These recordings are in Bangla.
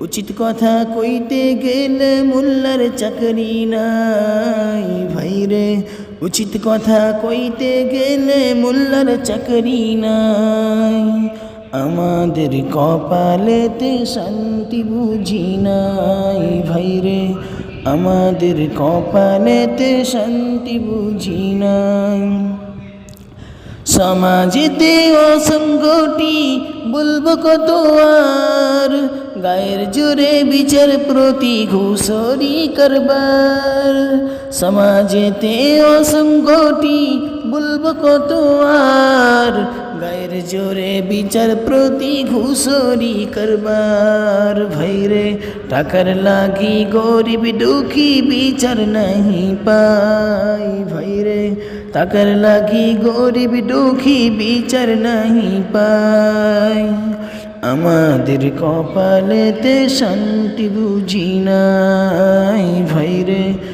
উচিত কথা কইতে গেলে মোল্লার চাকরি নাই ভাইরে উচিত কথা কইতে গেলে মোল্লার চাকরি নাই। আমাদের কপালেতে শান্তি বুঝি নাই ভাইরে আমাদের কপালেতে শান্তি বুঝি নাই। সমাজেতে অসংগটি বলব কত আর গায়ের জোরে বিচার প্রতি ঘুষরি করবার সমাজেতে অসংগটি বলব কত আর? গায়ের জোরে বিচার প্রতি ঘুষরি করবার। ভাইরে, টাকার লাগি গরিব দুঃখী বিচার নাহি পাই। ভাইরে, টাকার লাগি গরিব দুঃখী বিচার নাহি পাই। আমাদের কপালেতে শান্তি বুঝি নাই। ভাইরে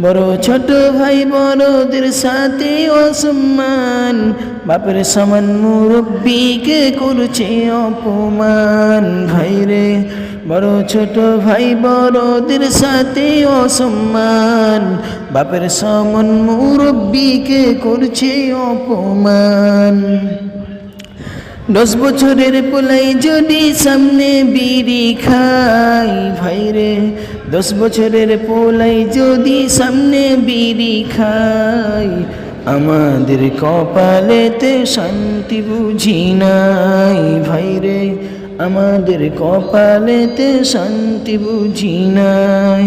বড় ছোট ভাই, বড়দের সাথে অসম্মান। বাপের সমান মুরব্বীকে করছে অপমান। ভাইরে বড় ছোট ভাই, বড়দের সাথে অসম্মান। বাপের সমান মুরব্বীকে করছে অপমান। দশ বছরের পোলাই যদি সামনে বিড়ি খাই ভাইরে দশ বছরের পোলাই যদি সামনে বিড়ি খাই, আমাদের কপালেতে শান্তি বুঝি নাই ভাইরে আমাদের কপালেতে শান্তি বুঝি নাই।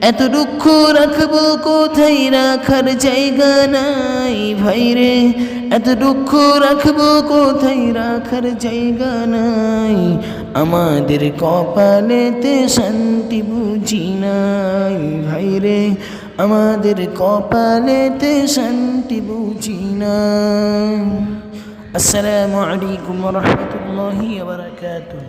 এত দুঃখ রাখব কোথায়? রাখার জায়গা নাই ভাইরে এত দুঃখ রাখব কোথায়? রাখার জায়গা নাই। আমাদের কপালেতে শান্তি বুঝি নাই ভাইরে আমাদের কপালেতে শান্তি বুঝি নাই। আসসালামু আলাইকুম রহমতুল্লাহি বারাকাতুহ।